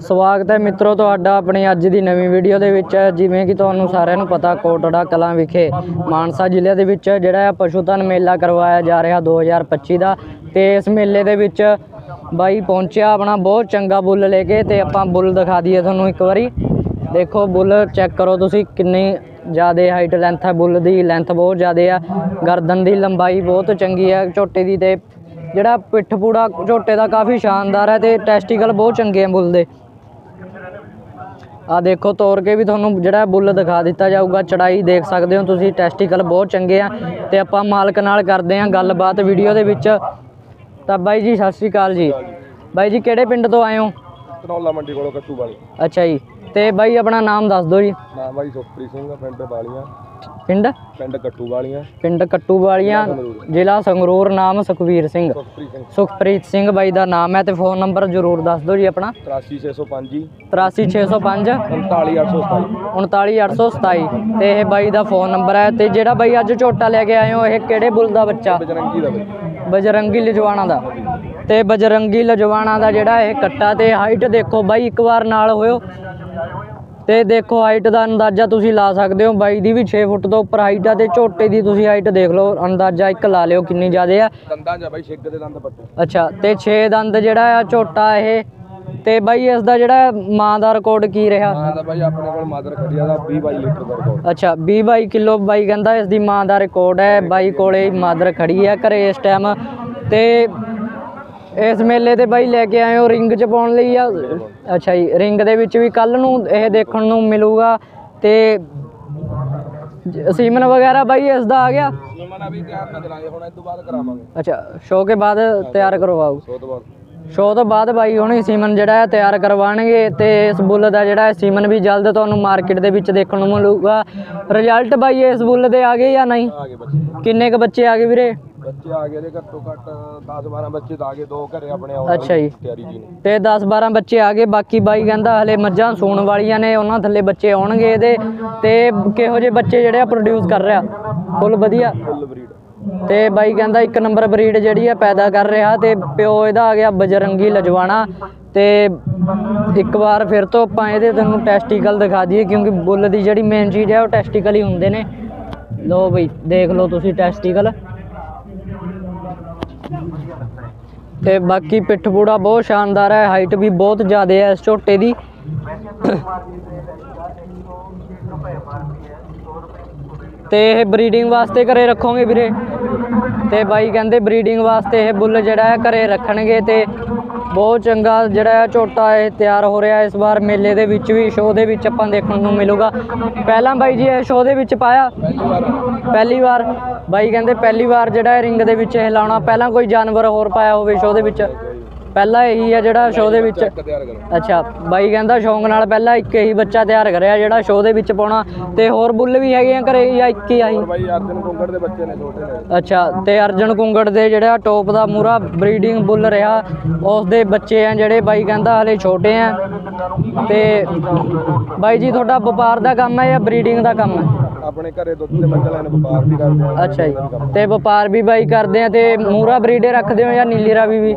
ਸਵਾਗਤ ਹੈ ਮਿੱਤਰੋ, ਤੁਹਾਡਾ ਆਪਣੀ ਅੱਜ ਦੀ ਨਵੀਂ ਵੀਡੀਓ ਦੇ ਵਿੱਚ। ਜਿਵੇਂ ਕਿ ਤੁਹਾਨੂੰ ਸਾਰਿਆਂ ਨੂੰ ਪਤਾ, ਕੋਟੜਾ ਕਲਾਂ ਵਿਖੇ ਮਾਨਸਾ ਜ਼ਿਲ੍ਹੇ ਦੇ ਵਿੱਚ ਜਿਹੜਾ ਹੈ ਪਸ਼ੂ ਧਨ ਮੇਲਾ ਕਰਵਾਇਆ ਜਾ ਰਿਹਾ 2025 ਦਾ। ਤੇ ਇਸ ਮੇਲੇ ਦੇ ਵਿੱਚ ਬਾਈ ਪਹੁੰਚਿਆ ਆਪਣਾ ਬਹੁਤ ਚੰਗਾ ਬੁੱਲ ਲੈ ਕੇ ਤੇ ਆਪਾਂ ਬੁੱਲ ਦਿਖਾ ਦਈਏ ਤੁਹਾਨੂੰ ਇੱਕ ਵਾਰੀ। ਦੇਖੋ ਬੁੱਲ, ਚੈੱਕ ਕਰੋ ਤੁਸੀਂ ਕਿੰਨੀ ਜ਼ਿਆਦਾ ਹਾਈਟ ਲੈਂਥ ਹੈ ਬੁੱਲ ਦੀ ਲੈਂਥ ਬਹੁਤ ਜ਼ਿਆਦਾ ਆ। ਗਰਦਨ ਦੀ ਲੰਬਾਈ ਬਹੁਤ ਚੰਗੀ ਹੈ, ਝੋਟੇ ਦੀ ਤੇ ਜਿਹੜਾ ਪਿੱਠ ਪੂੜਾ ਝੋਟੇ ਦਾ ਕਾਫੀ ਸ਼ਾਨਦਾਰ ਹੈ ਤੇ ਟੈਸਟੀਕਲ ਬਹੁਤ ਚੰਗੇ ਆ ਬੁੱਲ ਦੇ। ਆ ਦੇਖੋ ਤੋੜ ਕੇ ਵੀ ਤੁਹਾਨੂੰ ਜਿਹੜਾ ਬੁੱਲ ਦਿਖਾ ਦਿੱਤਾ ਜਾਊਗਾ ਚੜਾਈ ਦੇਖ ਸਕਦੇ ਹੋ ਤੁਸੀਂ ਟੈਸਟੀਕਲ ਬਹੁਤ ਚੰਗੇ ਆ। ਤੇ ਆਪਾਂ ਮਾਲਕ ਨਾਲ ਕਰਦੇ ਆ ਗੱਲਬਾਤ ਵੀਡੀਓ ਦੇ ਵਿੱਚ। ਤਾਂ ਬਾਈ ਜੀ ਸਤਿ ਸ਼੍ਰੀ ਅਕਾਲ ਜੀ। ਬਾਈ ਜੀ ਕਿਹੜੇ ਪਿੰਡ ਤੋਂ ਆਏ ਹੋ? ਧਨੌਲਾ ਮੰਡੀ ਕੋਲੋਂ ਕੱਟੂ ਵਾਲੀ। ਅੱਛਾ ਜੀ। ਤੇ ਬਾਈ ਆਪਣਾ ਨਾਮ ਦੱਸ ਦਿਓ ਜੀ। ਨਾਮ ਬਾਈ ਸੁਖਪ੍ਰੀਤ ਸਿੰਘ ਪਿੰਡ ਵਾਲੀਆਂ ਪਿੰਡ? ਪਿੰਡ ਕੱਟੂ ਵਾਲੀਆਂ ਪਿੰਡ ਕੱਟੂ ਵਾਲੀਆਂ ਜ਼ਿਲ੍ਹਾ ਸੰਗਰੂਰ ਨਾਮ ਸੁਖਵੀਰ ਸਿੰਘ। ਸੁਖਪ੍ਰੀਤ ਸਿੰਘ। ਬਾਈ ਦਾ ਨਾਮ ਹੈ ਤੇ ਫੋਨ ਨੰਬਰ ਜ਼ਰੂਰ ਦੱਸ ਦਿਓ ਜੀ ਆਪਣਾ। 83605 ਜੀ 83605 39827 39827 ਤੇ ਇਹ ਬਾਈ ਦਾ ਫੋਨ ਨੰਬਰ ਹੈ ਤੇ ਜਿਹੜਾ ਬਾਈ ਅੱਜ ਝੋਟਾ ਲੈ ਕੇ ਆਏ ਹੋ ਇਹ ਕਿਹੜੇ ਬੁੱਲ ਦਾ ਬੱਚਾ? ਬਜਰੰਗੀ ਦਾ ਬਜਰੰਗੀ ਲਜਵਾਣਾ ਦਾ। ਤੇ ਬਜਰੰਗੀ ਲਜਵਾਣਾ ਦਾ ਜਿਹੜਾ ਇਹ ਕੱਟਾ ਤੇ ਹਾਈਟ ਦੇਖੋ ਬਾਈ ਇੱਕ ਵਾਰ ਨਾਲ ਹੋਇਓ। ਤੇ ਦੇਖੋ ਹਾਈਟ ਦਾ ਅੰਦਾਜ਼ਾ ਤੁਸੀਂ ਲਾ ਸਕਦੇ ਹੋ। ਬਾਈ ਦੀ ਵੀ 6 ਫੁੱਟ ਤੋਂ ਉੱਪਰ ਹਾਈਟ ਆ ਤੇ ਝੋਟੇ ਦੀ ਤੁਸੀਂ ਹਾਈਟ ਦੇਖ ਲਓ। ਅੰਦਾਜ਼ਾ ਇੱਕ ਲਾ ਲਿਓ ਕਿੰਨੀ ਜ਼ਿਆਦੇ ਆ। ਦੰਦਾਂ ਜਾਂ ਬਾਈ ਛਿੱਗ ਦੇ ਦੰਦ ਪੱਟੇ। ਅੱਛਾ ਤੇ 6 ਦੰਦ ਜਿਹੜਾ ਆ ਝੋਟਾ ਇਹ। ਤੇ ਬਾਈ ਇਸ ਦਾ ਜਿਹੜਾ ਮਾਂ ਦਾ ਰਿਕਾਰਡ ਕੀ ਰਿਹਾ? ਹਾਂ ਦਾ ਬਾਈ ਆਪਣੇ ਕੋਲ ਮਾਦਰ ਖੜੀ ਆ ਦਾ 20 22 ਲੀਟਰ ਦਾ ਰਿਕਾਰਡ ਅੱਛਾ 20 22 ਕਿਲੋ ਬਾਈ ਕਹਿੰਦਾ ਇਸ ਦੀ ਮਾਂ ਦਾ ਰਿਕਾਰਡ ਹੈ। ਬਾਈ ਕੋਲੇ ਮਾਦਰ ਖੜੀ ਹੈ ਘਰੇ ਇਸ ਟਾਈਮ ਤੇ ਇਸ ਮੇਲੇ ਤੇ ਬਾਈ ਲੈ ਕੇ ਆਏ ਹੋ ਰਿੰਗ ਚ ਪਾਉਣ ਲਈ ਆ। ਅੱਛਾ ਜੀ ਰਿੰਗ ਦੇ ਵਿੱਚ ਵੀ ਕੱਲ ਨੂੰ ਇਹ ਦੇਖਣ ਨੂੰ ਮਿਲੂਗਾ ਤੇ ਸੀਮਨ ਵਗੈਰਾ ਬਾਈ ਇਸ ਦਾ ਆ ਗਿਆ? ਮਨਾ ਵੀ ਤਿਆਰ ਨਾ ਚਲਾਏ ਹੁਣ ਇਸ ਤੋਂ ਬਾਅਦ ਕਰਾਵਾਂਗੇ। ਅੱਛਾ ਸ਼ੋਅ ਕੇ ਬਾਅਦ ਤਿਆਰ ਕਰਵਾਓ। ਸੋ ਤੋਂ ਬਾਅਦ। ਸ਼ੋਅ ਤੋਂ ਬਾਅਦ ਬਾਈ ਹੁਣੀ ਸੀਮਨ ਜਿਹੜਾ ਹੈ ਤਿਆਰ ਕਰਵਾਣਗੇ ਤੇ ਇਸ ਬੁੱਲ ਦਾ ਜਿਹੜਾ ਹੈ ਸੀਮਨ ਵੀ ਜਲਦ ਤੁਹਾਨੂੰ ਮਾਰਕੀਟ ਦੇ ਵਿੱਚ ਦੇਖਣ ਨੂੰ ਮਿਲੂਗਾ। ਰਿਜ਼ਲਟ ਬਾਈ ਇਸ ਬੁੱਲ ਦੇ ਆ ਗਏ ਜਾਂ ਨਹੀਂ? ਆ ਕਿੰਨੇ ਕ ਬੱਚੇ ਆ ਗਏ ਵੀਰੇ? ਬੱਚੇ ਆ ਗਏ ਦੇ ਘੱਟੋ ਘੱਟ 10 12 ਬੱਚੇ ਤਾਂ ਆ ਗਏ ਦੋ ਘਰੇ ਆਪਣੇ ਆਉਣ ਅੱਛਾ ਜੀ। ਤਿਆਰੀ ਜੀ ਨੇ। ਤੇ 10 12 ਬੱਚੇ ਆ ਗਏ ਬਾਕੀ ਬਾਈ ਕਹਿੰਦਾ ਹਲੇ ਮੱਝਾਂ ਸੂਣ ਵਾਲੀਆਂ ਨੇ ਉਹਨਾਂ ਥੱਲੇ ਬੱਚੇ ਆਉਣਗੇ ਇਹਦੇ ਤੇ ਕਿਹੋ ਜਿਹੇ ਬੱਚੇ ਜਿਹੜੇ ਆ ਪ੍ਰੋਡਿਊਸ ਕਰ ਰਿਹਾ ਫੁੱਲ ਵਧੀਆ। Full breed. ਤੇ ਬਾਈ ਕਹਿੰਦਾ ਇੱਕ ਨੰਬਰ ਬਰੀਡ ਜਿਹੜੀ ਆ ਪੈਦਾ ਕਰ ਰਿਹਾ ਤੇ ਪਿਓ ਇਹਦਾ ਆ ਗਿਆ ਬਜਰੰਗੀ ਲਜਵਾਣਾ ਤੇ ਇੱਕ ਵਾਰ ਫਿਰ ਤੋਂ ਆਪਾਂ ਇਹਦੇ ਤੁਹਾਨੂੰ ਟੈਸਟੀਕਲ ਦਿਖਾ ਦਈਏ ਕਿਉਂਕਿ ਬੁੱਲ ਦੀ ਜਿਹੜੀ ਮੇਨ ਚੀਜ਼ ਹੈ ਉਹ ਟੈਸਟੀਕਲ ਹੀ ਹੁੰਦੇ ਨੇ। ਲੋ ਬਈ ਦੇਖ ਲਓ ਤੁਸੀਂ ਟੈਸਟੀਕਲ ਤੇ ਬਾਕੀ ਪਿੱਠ ਪੂੜਾ ਬਹੁਤ ਸ਼ਾਨਦਾਰ ਹੈ ਹਾਈਟ ਵੀ ਬਹੁਤ ਜ਼ਿਆਦਾ ਹੈ ਇਸ ਝੋਟੇ ਦੀ। ਤੇ ਇਹ ਬਰੀਡਿੰਗ ਵਾਸਤੇ ਘਰੇ ਰੱਖੋਗੇ ਵੀਰੇ? ਤੇ ਬਾਈ ਕਹਿੰਦੇ ਬਰੀਡਿੰਗ ਵਾਸਤੇ ਇਹ ਬੁੱਲ ਜਿਹੜਾ ਹੈ, ਘਰੇ ਰੱਖਣਗੇ ਤੇ ਬਹੁਤ ਚੰਗਾ ਜਿਹੜਾ ਹੈ ਝੋਟਾ ਇਹ ਤਿਆਰ ਹੋ ਰਿਹਾ, ਇਸ ਵਾਰ ਮੇਲੇ ਦੇ ਵਿੱਚ ਵੀ ਸ਼ੋਅ ਦੇ ਵਿੱਚ ਆਪਾਂ ਦੇਖਣ ਨੂੰ ਮਿਲੂਗਾ। ਪਹਿਲਾਂ ਬਾਈ ਜੀ ਇਹ ਸ਼ੋਅ ਦੇ ਵਿੱਚ ਪਾਇਆ? ਪਹਿਲੀ ਵਾਰ। ਬਾਈ ਕਹਿੰਦੇ ਪਹਿਲੀ ਵਾਰ ਜਿਹੜਾ ਰਿੰਗ ਦੇ ਵਿੱਚ ਇਹ ਲਾਉਣਾ, ਪਹਿਲਾਂ ਕੋਈ ਜਾਨਵਰ ਹੋਰ ਪਾਇਆ ਹੋਵੇ ਸ਼ੋਅ ਦੇ ਵਿੱਚ? ਪਹਿਲਾਂ ਇਹੀ ਆ ਜਿਹੜਾ ਸ਼ੋਅ ਦੇ ਵਿੱਚ ਅੱਛਾ ਬਾਈ ਕਹਿੰਦਾ ਸ਼ੌਂਕ ਨਾਲ ਪਹਿਲਾਂ ਇੱਕ ਹੀ ਬੱਚਾ ਤਿਆਰ ਕਰਿਆ ਜਿਹੜਾ ਸ਼ੋਅ ਦੇ ਵਿੱਚ ਪਾਉਣਾ। ਤੇ ਹੋਰ ਬੁੱਲ ਵੀ ਹੈਗੇ ਆ ਘਰੇ ਜਾਂ ਇੱਕ ਹੀ ਆਹੀ ਬਾਈ ਅਰਜਨ ਕੁੰਗੜ ਦੇ ਬੱਚੇ ਨੇ ਛੋਟੇ ਨੇ। ਅੱਛਾ ਤੇ ਅਰਜਨ ਕੁੰਗੜ ਦੇ ਜਿਹੜਾ ਟੋਪ ਦਾ ਮੂਰਾ ਬਰੀਡਿੰਗ ਬੁੱਲ ਰਿਹਾ ਉਸ ਦੇ ਬੱਚੇ ਆ ਜਿਹੜੇ ਬਾਈ ਕਹਿੰਦਾ ਹਲੇ ਛੋਟੇ ਆ। ਤੇ ਬਾਈ ਜੀ ਤੁਹਾਡਾ ਵਪਾਰ ਦਾ ਕੰਮ ਹੈ ਜਾਂ ਬਰੀਡਿੰਗ ਦਾ ਕੰਮ ਹੈ? ਆਪਣੇ ਘਰੇ ਦੁੱਧ ਤੇ ਮੱਝ ਲੈਣ ਵਪਾਰ ਵੀ ਕਰਦੇ ਆ। ਅੱਛਾ ਜੀ ਤੇ ਵਪਾਰ ਵੀ ਬਾਈ ਕਰਦੇ ਆ ਤੇ ਮੂਰਾ ਬਰੀਡੇ ਰੱਖਦੇ ਹੋ ਜਾਂ ਨੀਲੀ ਰਾਵੀ ਵੀ?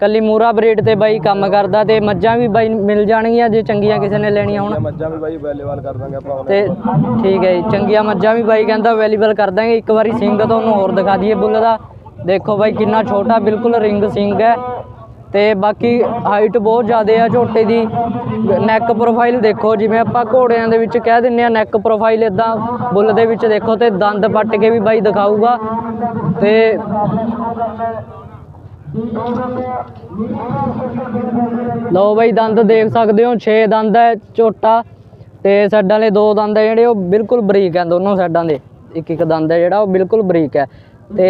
ਕੱਲੀ ਮੂਰਾ ਬਰੀਡ ਤੇ ਬਾਈ ਕੰਮ ਕਰਦਾ ਤੇ ਮੱਝਾਂ ਵੀ ਬਾਈ ਮਿਲ ਜਾਣਗੀਆਂ ਜੇ ਚੰਗੀਆਂ ਕਿਸੇ ਨੇ ਲੈਣੀਆਂ ਹੋਣ। ਮੱਝਾਂ ਵੀ ਬਾਈ ਅਵੇਲੇਬਲ ਕਰ ਦਾਂਗੇ ਆਪਾਂ ਤੇ ਠੀਕ ਹੈ ਜੀ ਚੰਗੀਆਂ ਮੱਝਾਂ ਵੀ ਬਾਈ ਕਹਿੰਦਾ ਅਵੇਲੇਬਲ ਕਰ ਦਾਂਗੇ। ਇੱਕ ਵਾਰੀ ਸਿੰਘ ਤੁਹਾਨੂੰ ਹੋਰ ਦਿਖਾ ਦਈਏ ਬੁੱਲ ਦਾ। ਦੇਖੋ ਬਾਈ ਕਿੰਨਾ ਛੋਟਾ ਬਿਲਕੁਲ ਰਿੰਗ ਸਿੰਘ ਹੈ। ਤੇ ਬਾਕੀ ਹਾਈਟ ਬਹੁਤ ਜ਼ਿਆਦਾ ਆ ਝੋਟੇ ਦੀ। ਨੈਕ ਪ੍ਰੋਫਾਈਲ ਦੇਖੋ ਜਿਵੇਂ ਆਪਾਂ ਘੋੜਿਆਂ ਦੇ ਵਿੱਚ ਕਹਿ ਦਿੰਨੇ ਆ ਨੈਕ ਪ੍ਰੋਫਾਈਲ ਇਦਾਂ ਬੁੱਲ ਦੇ ਵਿੱਚ ਦੇਖੋ ਤੇ ਦੰਦ ਪੱਟ ਕੇ ਵੀ ਬਾਈ ਦਿਖਾਊਗਾ। ਤੇ ਲਓ ਬਾਈ ਦੰਦ ਦੇਖ ਸਕਦੇ ਹੋ 6 ਦੰਦ ਹੈ, ਝੋਟਾ ਤੇ ਸਾਈਡਾਂ ਵਾਲੇ ਦੋ ਦੰਦ ਹੈ ਜਿਹੜੇ, ਉਹ ਬਿਲਕੁਲ ਬਰੀਕ ਹੈ ਦੋਨੋਂ ਸਾਈਡਾਂ ਦੇ। ਇੱਕ ਇੱਕ ਦੰਦ ਹੈ ਜਿਹੜਾ, ਉਹ ਬਿਲਕੁਲ ਬਰੀਕ ਹੈ। ਤੇ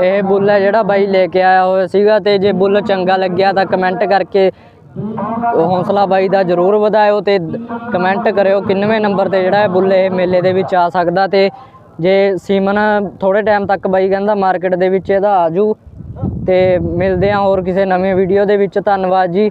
ਇਹ ਬੁੱਲ ਹੈ ਜਿਹੜਾ ਬਾਈ ਲੈ ਕੇ ਆਇਆ ਹੋਇਆ ਸੀਗਾ ਤੇ ਜੇ ਬੁੱਲ ਚੰਗਾ ਲੱਗਿਆ ਤਾਂ ਕਮੈਂਟ ਕਰਕੇ ਹੌਸਲਾ ਬਾਈ ਦਾ ਜ਼ਰੂਰ ਵਧਾਇਓ ਤੇ ਕਮੈਂਟ ਕਰਿਓ ਕਿੰਨਵੇਂ ਨੰਬਰ ਤੇ ਜਿਹੜਾ ਇਹ ਬੁੱਲ ਇਹ ਮੇਲੇ ਦੇ ਵਿੱਚ ਆ ਸਕਦਾ ਤੇ ਜੇ ਸੀਮਨ ਥੋੜੇ ਟਾਈਮ ਤੱਕ ਬਾਈ ਕਹਿੰਦਾ ਮਾਰਕੀਟ ਦੇ ਵਿੱਚ ਇਹਦਾ ਆਜੂ ਤੇ ਮਿਲਦੇ ਆ ਹੋਰ ਕਿਸੇ ਨਵੀਂ ਵੀਡੀਓ ਦੇ ਵਿੱਚ। ਧੰਨਵਾਦ ਜੀ।